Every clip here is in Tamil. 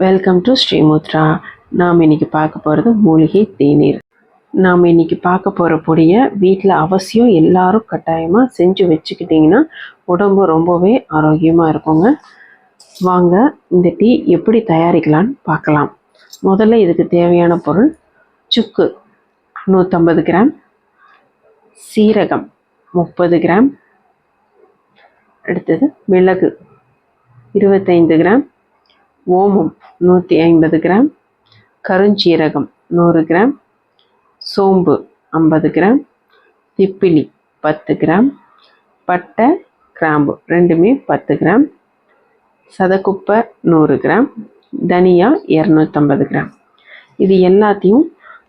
Welcome to ஸ்ரீமுத்ரா. நாம் இன்றைக்கி பார்க்க போகிறது மூலிகை தேநீர். நாம் இன்றைக்கி பார்க்க போகிற பொடியை வீட்டில் அவசியம் எல்லாரும் கட்டாயமாக செஞ்சு வச்சுக்கிட்டிங்கன்னா உடம்பு ரொம்பவே ஆரோக்கியமாக இருக்குங்க. வாங்க இந்த டீ எப்படி தயாரிக்கலான்னு பார்க்கலாம். முதல்ல இதுக்கு தேவையான பொருள் சுக்கு. நூற்றம்பது கிராம். சீரகம் முப்பது கிராம். அடுத்தது மிளகு இருபத்தைந்து கிராம். ஓமம் நூற்றி ஐம்பது கிராம் கருஞ்சீரகம் நூறு கிராம் சோம்பு ஐம்பது கிராம் திப்பிலி பத்து கிராம் பட்டை கிராம்பு ரெண்டுமே பத்து கிராம் சதக்குப்பை நூறு கிராம் தனியா இரநூத்தம்பது கிராம். இது எல்லாத்தையும்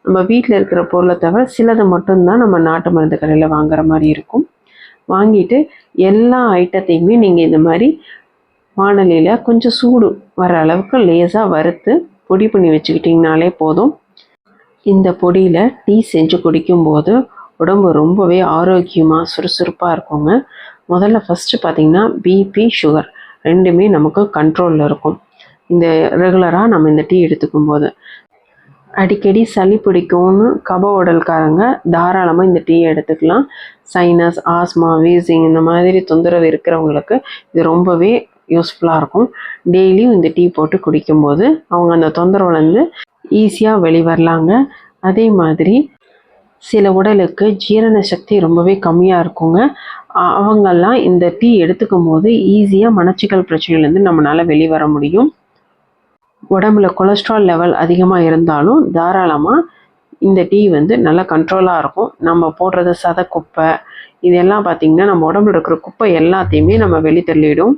நம்ம வீட்டில் இருக்கிற பொருளை தவிர சிலது மட்டும்தான் நம்ம நாட்டு மருந்து கடையில் வாங்குற மாதிரி இருக்கும். வாங்கிட்டு எல்லா ஐட்டத்தையுமே நீங்கள் இந்த மாதிரி வானலியில் கொஞ்சம் சூடு வர அளவுக்கு லேசாக வறுத்து பொடி பண்ணி வச்சுக்கிட்டிங்கனாலே போதும். இந்த பொடியில் டீ செஞ்சு குடிக்கும்போது உடம்பு ரொம்பவே ஆரோக்கியமாக சுறுசுறுப்பாக இருக்குங்க. முதல்ல ஃபஸ்ட்டு பார்த்திங்கன்னா பிபி சுகர் ரெண்டுமே நமக்கு கண்ட்ரோலில் இருக்கும். இந்த ரெகுலராக நம்ம இந்த டீ எடுத்துக்கும் போது அடிக்கடி சளி பிடிக்கும்னு கப உடல்காரங்க தாராளமாக இந்த டீ எடுத்துக்கலாம். சைனஸ் ஆஸ்மா வீசிங் இந்த மாதிரி தொந்தரவு இருக்கிறவங்களுக்கு இது ரொம்பவே யூஸ்ஃபுல்லாக இருக்கும். டெய்லியும் இந்த டீ போட்டு குடிக்கும்போது அவங்க அந்த தொந்தரவுலேருந்து ஈஸியாக வெளிவரலாங்க அதே மாதிரி சில உடலுக்கு ஜீரண சக்தி ரொம்பவே கம்மியாக இருக்குங்க. அவங்கெல்லாம் இந்த டீ எடுத்துக்கும் போது ஈஸியாக மனச்சிக்கல் பிரச்சனையிலேருந்து நம்மளால் வெளிவர முடியும். உடம்புல கொலஸ்ட்ரால் லெவல் அதிகமாக இருந்தாலும் தாராளமாக இந்த டீ வந்து நல்லா கண்ட்ரோலாக இருக்கும். நம்ம போடுறது சத குப்பை இதெல்லாம் பார்த்திங்கன்னா நம்ம உடம்புல இருக்கிற குப்பை எல்லாத்தையுமே நம்ம வெளித்தள்ளிடும்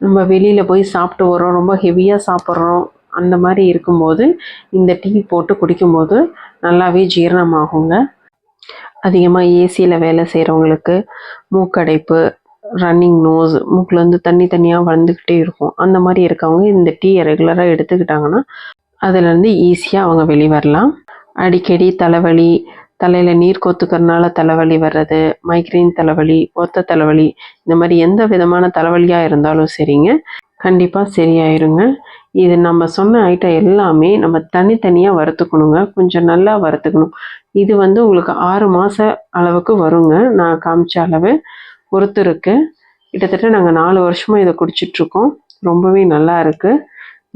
நம்ம வெளியில் போய் சாப்பிட்டு வரோம் ரொம்ப ஹெவியாக சாப்பிட்றோம் அந்த மாதிரி இருக்கும்போது இந்த டீ போட்டு குடிக்கும்போது நல்லாவே ஜீரணமாகுங்க. அதிகமாக ஏசியில் வேலை செய்கிறவங்களுக்கு மூக்கடைப்பு ரன்னிங் நோஸ் மூக்குலேருந்து தண்ணி தண்ணியாக வந்துக்கிட்டே இருக்கும். அந்த மாதிரி இருக்கவங்க இந்த டீயை ரெகுலராக எடுத்துக்கிட்டாங்கன்னா அதுலேருந்து ஈஸியாக அவங்க வெளிவரலாம் அடிக்கடி தலைவலி தலையில் நீர் கொத்துக்கிறனால தலைவலி வர்றது மைக்ரைன் தலைவலி ஒத்த தலைவலி இந்த மாதிரி எந்த விதமான தலைவலியாக இருந்தாலும் சரிங்க. கண்டிப்பாக சரியாயிருங்க. இது நம்ம சொன்ன ஐட்டம் எல்லாமே நம்ம தனித்தனியாக வறுத்துக்கணுங்க. கொஞ்சம் நல்லா வறுத்துக்கணும். இது வந்து உங்களுக்கு ஆறு மாத அளவுக்கு வருங்க. நான் காமிச்ச அளவு ஒருத்தருக்கு கிட்டத்தட்ட நாங்கள் நாலு வருஷமாக இதை குடிச்சிட்ருக்கோம். ரொம்பவே நல்லா இருக்குது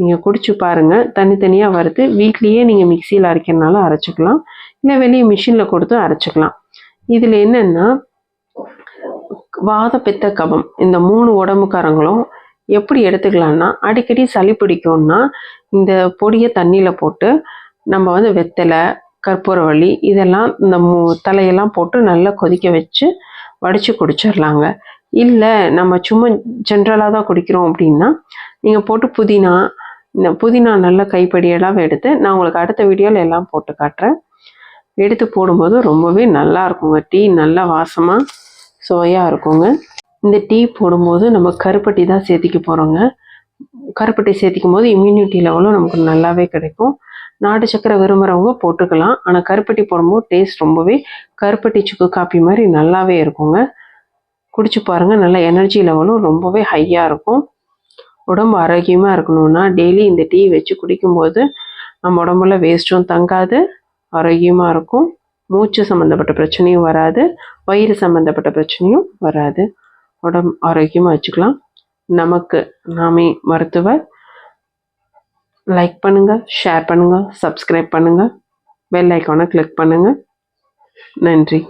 நீங்கள் குடிச்சு பாருங்கள் தனித்தனியாக வறுத்து வீட்லேயே நீங்கள் மிக்சியில் அரைக்கிறனால அரைச்சிக்கலாம். இல்லை வெளியே மிஷினில் கொடுத்து அரைச்சிக்கலாம். இதில் என்னென்னா வாத பித்த கபம் இந்த மூணு உடம்புக்காரங்களும் எப்படி எடுத்துக்கலாம்னா அடிக்கடி சளி பிடிக்கும்னா இந்த பொடியை தண்ணியில் போட்டு நம்ம வந்து வெத்தலை கற்பூரவள்ளி இதெல்லாம் இந்த மூ தலையெல்லாம் போட்டு நல்லா கொதிக்க வச்சு வடித்து குடிச்சிடலாங்க இல்லை நம்ம சும்மா ஜென்ரலாக தான் குடிக்கிறோம் அப்படின்னா நீங்கள் போட்டு புதினா இந்த புதினா நல்ல கைப்படியெல்லாம் எடுத்து நான் உங்களுக்கு அடுத்த வீடியோவில் எல்லாம் போட்டு காட்டுறேன். எடுத்து போடும்போது ரொம்பவே நல்லா இருக்குங்க. டீ நல்லா வாசமாக சுவையாக இருக்குங்க. இந்த டீ போடும்போது நம்ம கருப்பட்டி தான் சேர்த்திக்க போகிறோங்க கருப்பட்டி சேர்த்திக்கும் போது இம்யூனிட்டி லெவலும் நமக்கு நல்லாவே கிடைக்கும். நாட்டு சக்கரை விரும்புகிறவங்க போட்டுக்கலாம். ஆனால் கருப்பட்டி போடும்போது டேஸ்ட் ரொம்பவே கருப்பட்டி சுக்கு காப்பி மாதிரி நல்லாவே இருக்குங்க. குடிச்சு பாருங்கள் நல்ல எனர்ஜி லெவலும் ரொம்பவே ஹையாக இருக்கும். உடம்பு ஆரோக்கியமாக இருக்கணும்னா டெய்லி இந்த டீ வச்சு குடிக்கும்போது நம்ம உடம்புல வேஸ்ட்டும் தங்காது. ஆரோக்கியமாக இருக்கும். மூச்சு சம்மந்தப்பட்ட பிரச்சனையும் வராது. வயிறு சம்மந்தப்பட்ட பிரச்சனையும் வராது. உடம்பு ஆரோக்கியமாக வச்சுக்கலாம். நமக்கு நாமே மருத்துவர் லைக் பண்ணுங்கள் ஷேர் பண்ணுங்கள் சப்ஸ்கிரைப் பண்ணுங்கள் பெல் ஐக்கானை கிளிக் பண்ணுங்கள் நன்றி.